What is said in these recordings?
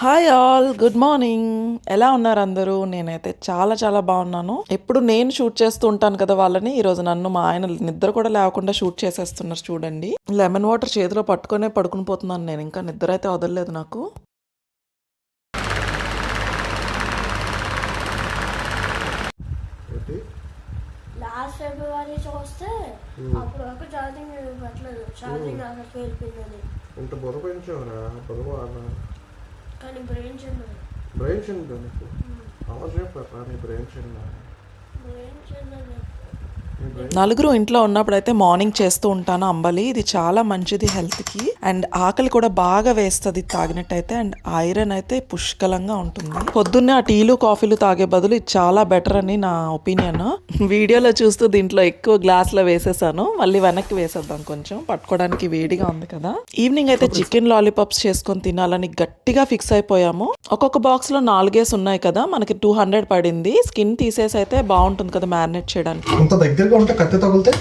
Hi all good morning ఎలా ఉన్నారు అందరూ? నేనైతే చాలా చాలా బాగున్నాను. ఎప్పుడు నేను షూట్ చేస్తూ ఉంటాను కదా వాళ్ళని ఈరోజు నన్ను మా ఆయన నిద్ర కూడా లేకుండా షూట్ చేసేస్తున్నారు చూడండి. లెమన్ వాటర్ చేతిలో పట్టుకొనే పడుకుని పోతున్నాను నేను ఇంకా నిద్ర అయితే వదలలేదు నాకు. ఏంటి? లాస్ట్ ఫిబ్రవరి చూస్తే అప్పుడు వరకు ఛార్జింగ్ పెట్టలేదు ఛార్జింగ్ అక్కడ వెళ్ళిపోయిందని ఇంత బుర్ర పెంచావురా బుర్రవారా కానీ బ్రెయిన్ చిన్నది బ్రెయిన్ చిన్న నీకు అలా చెప్పరా నీ బ్రెయిన్ చిన్న బ్రెయిన్ బ్రెయిన్ నలుగురు ఇంట్లో ఉన్నప్పుడు అయితే మార్నింగ్ చేస్తూ ఉంటాను అంబలి. ఇది చాలా మంచిది హెల్త్కి. అండ్ ఆకలి కూడా బాగా వేస్తుంది తాగినట్టయితే. అండ్ ఐరన్ అయితే పుష్కలంగా ఉంటుంది. పొద్దున్నే ఆ టీలు కాఫీలు తాగే బదులు ఇది చాలా బెటర్ అని నా ఒపీనియన్ వీడియోలో చూస్తూ దీంట్లో ఎక్కువ గ్లాస్లో వేసేసాను. మళ్ళీ వెనక్కి వేసేద్దాం కొంచెం. పట్టుకోవడానికి వేడిగా ఉంది కదా. ఈవినింగ్ అయితే చికెన్ లాలీపాప్స్ చేసుకొని తినాలని గట్టిగా ఫిక్స్ అయిపోయాము. ఒక్కొక్క బాక్స్లో నాలుగేసి ఉన్నాయి కదా. మనకి టూ హండ్రెడ్ పడింది. స్కిన్ తీసేసి అయితే బాగుంటుంది కదా మ్యారినేట్ చేయడానికి. అంత కత్తి తగిలితే?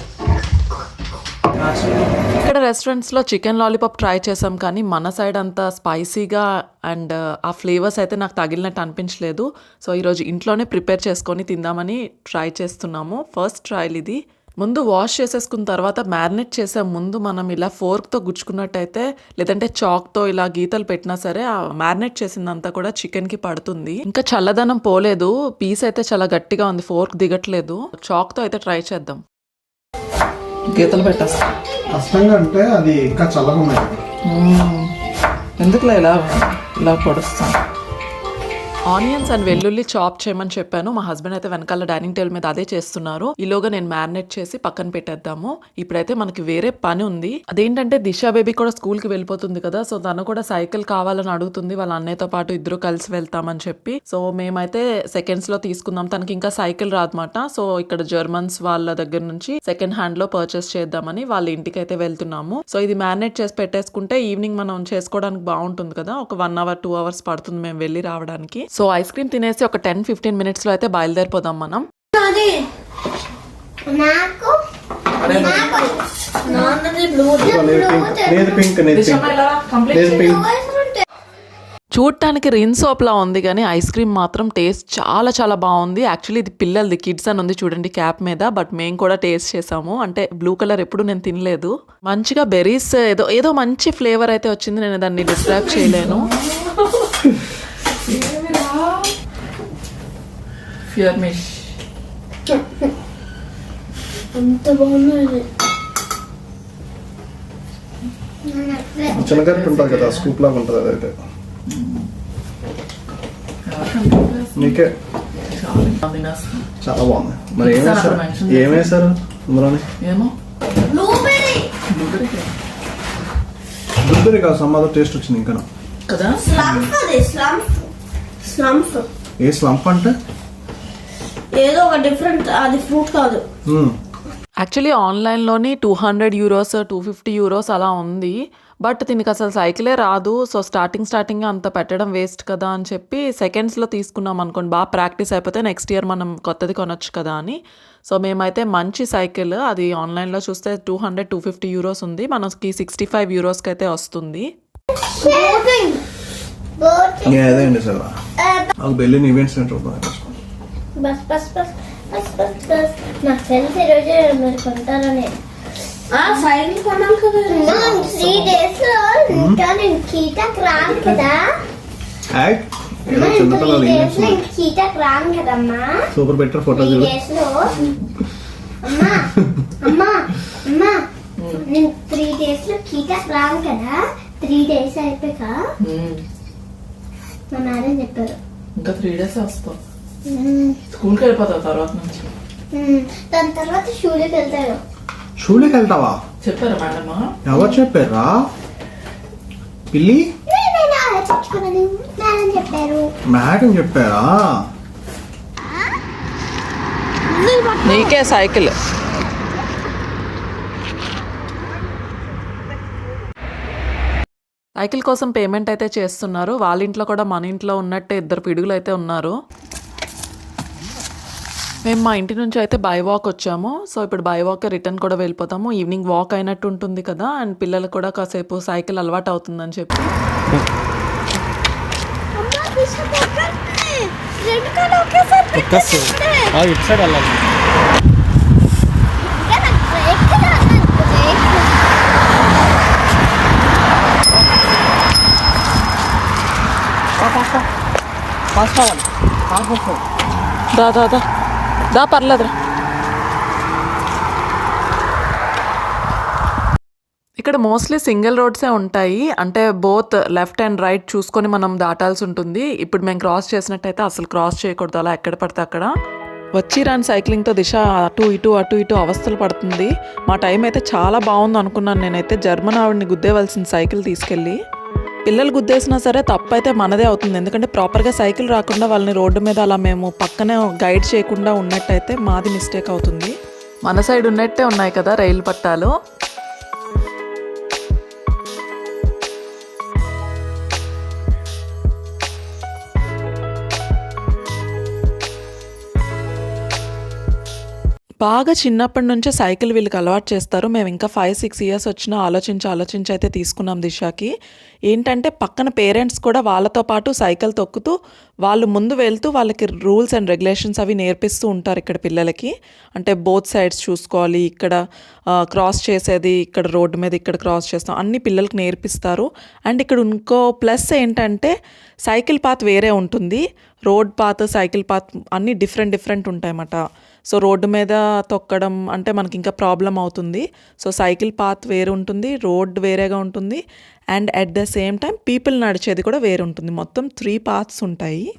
ఇక్కడ రెస్టారెంట్స్లో చికెన్ లాలీపాప్ ట్రై చేసాం కానీ మన సైడ్ అంత స్పైసీగా అండ్ ఆ ఫ్లేవర్స్ అయితే నాకు తగిలినట్టు అనిపించలేదు. సో ఈరోజు ఇంట్లోనే ప్రిపేర్ చేసుకొని తిందామని ట్రై చేస్తున్నాము. ఫస్ట్ ట్రయల్ ఇది. ముందు వాష్ చేసేసుకున్న తర్వాత మ్యారినేట్ చేసే ముందు మనం ఇలా ఫోర్క్తో గుచ్చుకున్నట్టయితే లేదంటే చాక్తో ఇలా గీతలు పెట్టినా సరే ఆ మ్యారినేట్ చేసిందంతా కూడా చికెన్కి పడుతుంది. ఇంకా చల్లదనం పోలేదు. పీస్ అయితే చాలా గట్టిగా ఉంది. ఫోర్క్ దిగట్లేదు. చాక్తో అయితే ట్రై చేద్దాం. గీతలు పెట్టేస్తాం. కష్టంగా అంటే అది ఇంకా చల్లగా ఎందుకులా ఇలా ఇలా పొడుస్తాం? ఆనియన్స్ అండ్ వెల్లుల్లి చాప్ చేయమని చెప్పాను. మా హస్బెండ్ అయితే వెనకాల డైనింగ్ టేబుల్ మీద అదే చేస్తున్నారు. ఈలోగా నేను మ్యారినేట్ చేసి పక్కన పెట్టేద్దాము. ఇప్పుడైతే మనకి వేరే పని ఉంది. అదేంటంటే దిశ బేబీ కూడా స్కూల్కి వెళ్ళిపోతుంది కదా సో తను కూడా సైకిల్ కావాలని అడుగుతుంది. వాళ్ళ అన్నయ్యతో పాటు ఇద్దరు కలిసి వెళ్తామని చెప్పి. సో మేమైతే సెకండ్స్లో తీసుకుందాం. తనకి ఇంకా సైకిల్ రాదన్నమాట. సో ఇక్కడ జర్మన్స్ వాళ్ళ దగ్గర నుంచి సెకండ్ హ్యాండ్లో పర్చేస్ చేద్దామని వాళ్ళ ఇంటికి అయితే వెళ్తున్నాము. సో ఇది మ్యారినేట్ చేసి పెట్టేసుకుంటే ఈవినింగ్ మనం చేసుకోవడానికి బాగుంటుంది కదా. ఒక వన్ అవర్ టూ అవర్స్ పడుతుంది మేము వెళ్ళి రావడానికి. సో ఐస్ క్రీమ్ తినేసి ఒక టెన్ ఫిఫ్టీన్ మినిట్స్లో అయితే బయలుదేరిపోదాం మనం. నాకు చూడటానికి రిన్ సోప్ లా ఉంది కానీ ఐస్ క్రీమ్ మాత్రం టేస్ట్ చాలా చాలా బాగుంది. యాక్చువల్లీ ఇది పిల్లలది కిడ్స్ అని ఉంది చూడండి క్యాప్ మీద బట్ మేము కూడా టేస్ట్ చేసాము. అంటే బ్లూ కలర్ ఎప్పుడు నేను తినలేదు. మంచిగా బెర్రీస్ ఏదో ఏదో మంచి ఫ్లేవర్ అయితే వచ్చింది. నేను దాన్ని డిస్క్రైబ్ చేయలేను. ఎంత బాగున్నది చిన్నగట్టు ఉంటుంది కదా స్కూప్ లాగా ఉంటుంది అదైతే నీకే. చాలా బాగుంది. మరి ఏం వేశారు? ఏం వేశారు? అందులోని ఏమో? బ్లూబెర్రీ కాదు సమ్మదో టేస్ట్ వచ్చింది ఇంకా. కదా? స్లమ్స్ ఏ స్లంప్ అంటే? ఏదో ఒక డిఫరెంట్ అది ఫ్రూట్ కాదు. Actually ఆన్లైన్లోని two hundred euros two fifty euros అలా ఉంది. బట్ దీనికి అసలు సైకిలే రాదు. సో స్టార్టింగ్ స్టార్టింగ్ అంత పెట్టడం వేస్ట్ కదా అని చెప్పి సెకండ్స్లో తీసుకున్నాం అనుకోండి. బాగా ప్రాక్టీస్ అయిపోతే నెక్స్ట్ ఇయర్ మనం కొత్తది కొనొచ్చు కదా అని. సో మేమైతే మంచి సైకిల్ అది ఆన్లైన్లో చూస్తే two hundred two fifty euros ఉంది. మనకి సిక్స్టీ ఫైవ్ యూరోస్కి అయితే వస్తుంది. నాకు Bellini event centre bus bus bus bus bus bus. నాకు తెలిసి ఈరోజు మీరు కొంటారని. సైకిల్ కొనాలి కదా. త్రీ డేస్లో ఇంకా నేను కీటక్ రాను కదా. కీటక్ రాను కదమ్మా. సూపర్ బెటర్ ఫోటో త్రీ చూడు. డేస్లో. అమ్మా అమ్మా అమ్మా. నేను త్రీ డేస్లో కీటక్ రాను కదా. త్రీ డేస్ అయిపోయాక మా మేడం చెప్పారు. ఇంకా త్రీ డేస్ వస్తాం. "మ్మ్, స్కూల్కి వెళ్ళిపోతావు తర్వాత నుంచి. మ్మ్." దాని తర్వాత షూలోకి వెళ్తారు షూలోకి వెళ్తావా? చెప్పారా మేడమా? ఎవరు చెప్పారా? పిల్లి? నేనైనా ఆలోచించుకున్నది మేడం చెప్పారు. మేడం చెప్పారా? నీకే సైకిల్. సైకిల్ కోసం పేమెంట్ అయితే చేస్తున్నారు. వాళ్ళ ఇంట్లో కూడా మన ఇంట్లో ఉన్నట్టే ఇద్దరు పిడుగులు అయితే ఉన్నారు. మేము మా ఇంటి నుంచి అయితే బై వాక్ వచ్చాము. సో ఇప్పుడు బై వాక్ రిటర్న్ కూడా వెళ్ళిపోతాము. ఈవినింగ్ వాక్ అయినట్టు ఉంటుంది కదా. అండ్ పిల్లలు కూడా కాసేపు సైకిల్ అలవాటు అవుతుందని చెప్పి. దా దా దా. దా పర్లేదురా ఇక్కడ మోస్ట్లీ సింగిల్ రోడ్సే ఉంటాయి. అంటే బోత్ లెఫ్ట్ అండ్ రైట్ చూసుకొని మనం దాటాల్సి ఉంటుంది. ఇప్పుడు మేము క్రాస్ చేసినట్టయితే అసలు క్రాస్ చేయకూడదు. అలా ఎక్కడ పడితే అక్కడ. వచ్చి రాని సైక్లింగ్తో దిశ అటు ఇటు అటు ఇటు అవస్థలు పడుతుంది. మా టైం అయితే చాలా బాగుంది అనుకున్నాను నేనైతే. జర్మన్ ఆవిడని గుద్దేవలసిన సైకిల్ తీసుకెళ్ళి. పిల్లలు గుద్దేసినా సరే తప్పు అయితే మనదే అవుతుంది. ఎందుకంటే ప్రాపర్గా సైకిల్ రాకుండా వాళ్ళని రోడ్డు మీద అలా మేము పక్కనే గైడ్ చేయకుండా ఉన్నట్టయితే మాది మిస్టేక్ అవుతుంది. మన సైడ్ ఉన్నట్టే ఉన్నాయి కదా రైలు పట్టాలు. బాగా చిన్నప్పటి నుంచే సైకిల్ వీళ్ళకి అలవాటు చేస్తారు. మేము ఇంకా ఫైవ్ సిక్స్ ఇయర్స్ వచ్చినా ఆలోచించి ఆలోచించి అయితే తీసుకున్నాం దిశాకి. ఏంటంటే పక్కన పేరెంట్స్ కూడా వాళ్ళతో పాటు సైకిల్ తొక్కుతూ వాళ్ళు ముందు వెళ్తూ వాళ్ళకి రూల్స్ అండ్ రెగ్యులేషన్స్ అవి నేర్పిస్తూ ఉంటారు ఇక్కడ పిల్లలకి. అంటే బోత్ సైడ్స్ చూసుకోవాలి ఇక్కడ క్రాస్ చేసేది ఇక్కడ రోడ్డు మీద ఇక్కడ క్రాస్ చేస్తాం అన్ని పిల్లలకి నేర్పిస్తారు. అండ్ ఇక్కడ ఇంకో ప్లస్ ఏంటంటే సైకిల్ పాత్ వేరే ఉంటుంది. రోడ్ పాత్ సైకిల్ పాత్ అన్నీ డిఫరెంట్ డిఫరెంట్ ఉంటాయన్నమాట. సో రోడ్డు మీద తొక్కడం అంటే మనకి ఇంకా ప్రాబ్లం అవుతుంది. సో సైకిల్ పాత్ వేరు ఉంటుంది రోడ్ వేరేగా ఉంటుంది. And at the same time people నడిచేది కూడా వేరు ఉంటుంది. మొత్తం త్రీ పాత్స్ ఉంటాయి.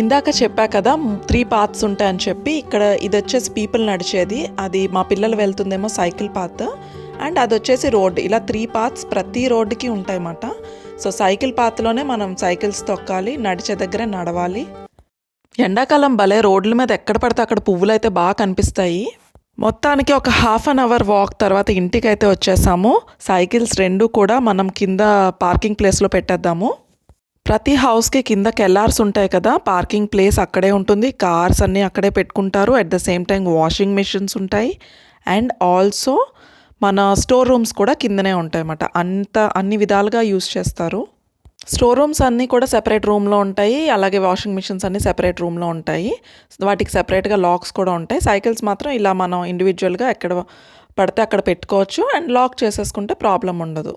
ఇందాక చెప్పా కదా త్రీ పాత్స్ ఉంటాయని చెప్పి ఇక్కడ ఇది వచ్చేసి పీపుల్ నడిచేది. అది మా పిల్లలు వెళ్తుందేమో సైకిల్ పాత్ అండ్ అది వచ్చేసి రోడ్ ఇలా త్రీ పాత్స్ ప్రతి రోడ్డుకి ఉంటాయన్నమాట. సో సైకిల్ పాత్లోనే మనం సైకిల్స్ తొక్కాలి నడిచే దగ్గర నడవాలి. ఎండాకాలం భలే రోడ్ల మీద ఎక్కడ పడితే అక్కడ పువ్వులు అయితే బాగా కనిపిస్తాయి. మొత్తానికి ఒక హాఫ్ అన్ అవర్ వాక్ తర్వాత ఇంటికి అయితే వచ్చేసాము. సైకిల్స్ రెండు కూడా మనం కింద పార్కింగ్ ప్లేస్లో పెట్టేద్దాము. ప్రతి హౌస్కి కింద కెల్లార్స్ ఉంటాయి కదా పార్కింగ్ ప్లేస్ అక్కడే ఉంటుంది కార్స్ అన్నీ అక్కడే పెట్టుకుంటారు at the same time washing machines ఉంటాయి అండ్ ఆల్సో మన స్టోర్ రూమ్స్ కూడా కిందనే ఉంటాయి అన్నమాట. అంత అన్ని విధాలుగా యూస్ చేస్తారు. స్టోర్ రూమ్స్ అన్నీ కూడా సెపరేట్ రూమ్లో ఉంటాయి అలాగే వాషింగ్ మిషన్స్ అన్నీ సెపరేట్ రూమ్లో ఉంటాయి. వాటికి సెపరేట్గా లాక్స్ కూడా ఉంటాయి. సైకిల్స్ మాత్రం ఇలా మనం ఇండివిజువల్గా ఎక్కడ పడితే అక్కడ పెట్టుకోవచ్చు అండ్ లాక్ చేసేసుకుంటే ప్రాబ్లం ఉండదు.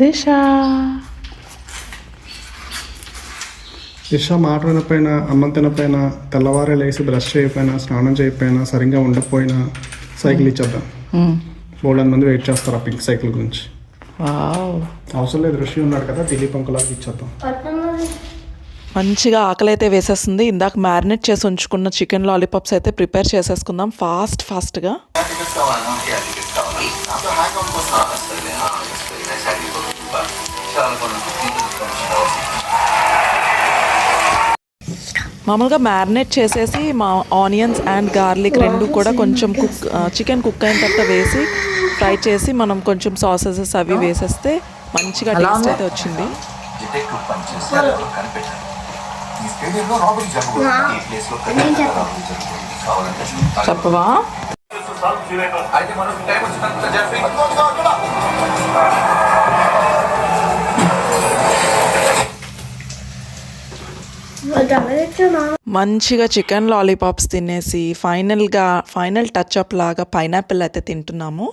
దిశా. దిశ మాట వినపోయినా అన్నం తినపోయినా తెల్లవారే లేచి బ్రష్ చేయకపోయినా స్నానం చేయకపోయినా సరిగ్గా ఉండకపోయినా సైకిల్ ఇచ్చేద్దాం. బోల్డెన్ మంది వెయిట్ చేస్తారు ఆ పింక్ సైకిల్ గురించి అవసరం లేదు ఋషి ఉన్నాడు కదా దిలీప్ అంకులాకి ఇచ్చేద్దాం. మంచిగా ఆకలి అయితే వేసేస్తుంది. ఇందాక మ్యారినేట్ చేసి ఉంచుకున్న చికెన్ లాలీపాప్స్ అయితే ప్రిపేర్ చేసేసుకుందాం. ఫాస్ట్ ఫాస్ట్గా మామూలుగా మ్యారినేట్ చేసేసి మా ఆనియన్స్ అండ్ గార్లిక్ రెండు కూడా కొంచెం కుక్ చికెన్ కుక్ అయిన తర్వాత వేసి ఫ్రై చేసి మనం కొంచెం సాసెసెస్ అవి వేసేస్తే మంచిగా టేస్ట్ అయితే వచ్చింది. పని చేశారు కనిపెట్టారు ఈ స్టేడియంలో మంచిగా చికెన్ లాలీపాప్స్ తినేసి ఫైనల్గా ఫైనల్ టచ్ అప్ లాగా పైనాపిల్ అయితే తింటున్నాము.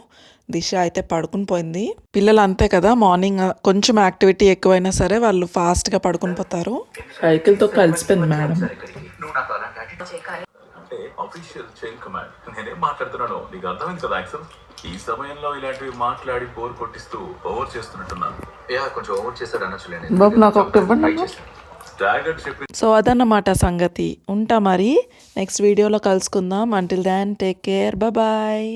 దిశ అయితే పడుకుని పోయింది. పిల్లలు అంతే కదా మార్నింగ్ కొంచెం యాక్టివిటీ ఎక్కువైనా సరే వాళ్ళు ఫాస్ట్గా పడుకుని పోతారు. సైకిల్తో కలిసిపోయింది మేడం. మాట్లాడుతున్నాను నీకు అర్థమైంది కదా ఈ సమయంలో ఇలాంటివి మాట్లాడి బోర్ కొట్టిస్తూ ఓవర్ చేస్తున్నట్టున్నాను. యా కొంచెం ఓవర్ చేశాడు అనొచ్చులేండి బాబు నాకు ఒకటి ఇవ్వండి సో అదన్నమాట సంగతి. ఉంటా మరి. నెక్స్ట్ వీడియోలో కలుసుకుందాం. Until then take care bye